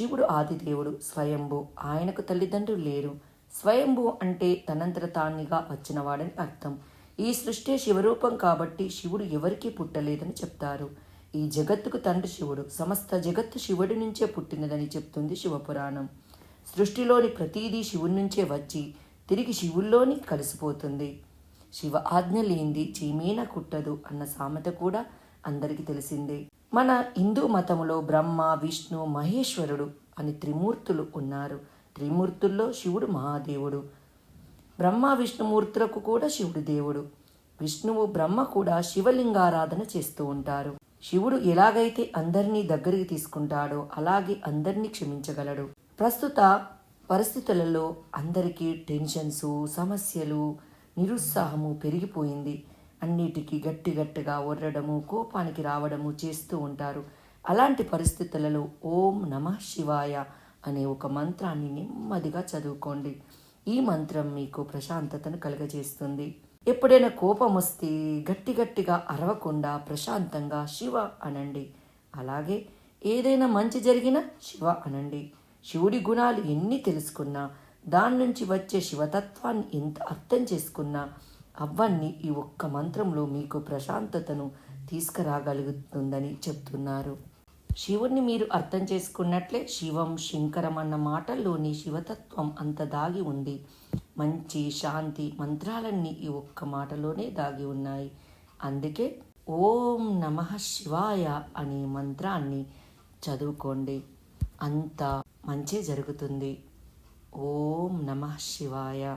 శివుడు ఆదిదేవుడు స్వయంభు. ఆయనకు తల్లిదండ్రులు లేరు. స్వయంభు అంటే తనంతరతాన్నిగా వచ్చినవాడని అర్థం. ఈ సృష్టి శివరూపం కాబట్టి శివుడు ఎవరికీ పుట్టలేదని చెప్తారు. ఈ జగత్తుకు తండ్రి శివుడు సమస్త జగత్తు శివుడి నుంచే పుట్టినదని చెప్తుంది శివపురాణం. సృష్టిలోని ప్రతీదీ శివుడి నుంచే వచ్చి తిరిగి శివుల్లోని కలిసిపోతుంది. శివ ఆజ్ఞ లేనిది చీమీన కుట్టదు అన్న సామెత కూడా అందరికీ తెలిసిందే. మన హిందూ మతంలో బ్రహ్మ విష్ణు మహేశ్వరుడు అని త్రిమూర్తులు ఉన్నారు. త్రిమూర్తుల్లో శివుడు మహాదేవుడు. బ్రహ్మ విష్ణుమూర్తులకు కూడా శివుడు దేవుడు. విష్ణువు బ్రహ్మ కూడా శివలింగారాధన చేస్తూ ఉంటారు. శివుడు ఎలాగైతే అందరినీ దగ్గరికి తీసుకుంటాడో అలాగే అందరినీ క్షమించగలడు. ప్రస్తుత పరిస్థితులలో అందరికీ టెన్షన్స్ సమస్యలు నిరుత్సాహము పెరిగిపోయింది. అన్నిటికీ గట్టి గట్టిగా ఒర్రడము కోపానికి రావడము చేస్తూ ఉంటారు. అలాంటి పరిస్థితులలో ఓం నమ శివాయ అనే ఒక మంత్రాన్ని నెమ్మదిగా చదువుకోండి. ఈ మంత్రం మీకు ప్రశాంతతను కలుగజేస్తుంది. ఎప్పుడైనా కోపం వస్తే గట్టి గట్టిగా అరవకుండా ప్రశాంతంగా శివ అనండి. అలాగే ఏదైనా మంచి జరిగినా శివ అనండి. శివుడి గుణాలు ఎన్ని తెలుసుకున్నా దాని నుంచి వచ్చే శివతత్వాన్ని ఎంత అర్థం చేసుకున్నా అవన్నీ ఈ ఒక్క మంత్రంలో మీకు ప్రశాంతతను తీసుకురాగలుగుతుందని చెప్తున్నారు. శివుణ్ణి మీరు అర్థం చేసుకున్నట్లే శివం శంకరం అన్న మాటల్లోని శివతత్వం అంత దాగి ఉంది. మంచి శాంతి మంత్రాలన్నీ ఈ ఒక్క మాటలోనే దాగి ఉన్నాయి. అందుకే ఓం నమ శివాయ అనే మంత్రాన్ని చదువుకోండి. అంత మంచి జరుగుతుంది. ఓం నమ శివాయ.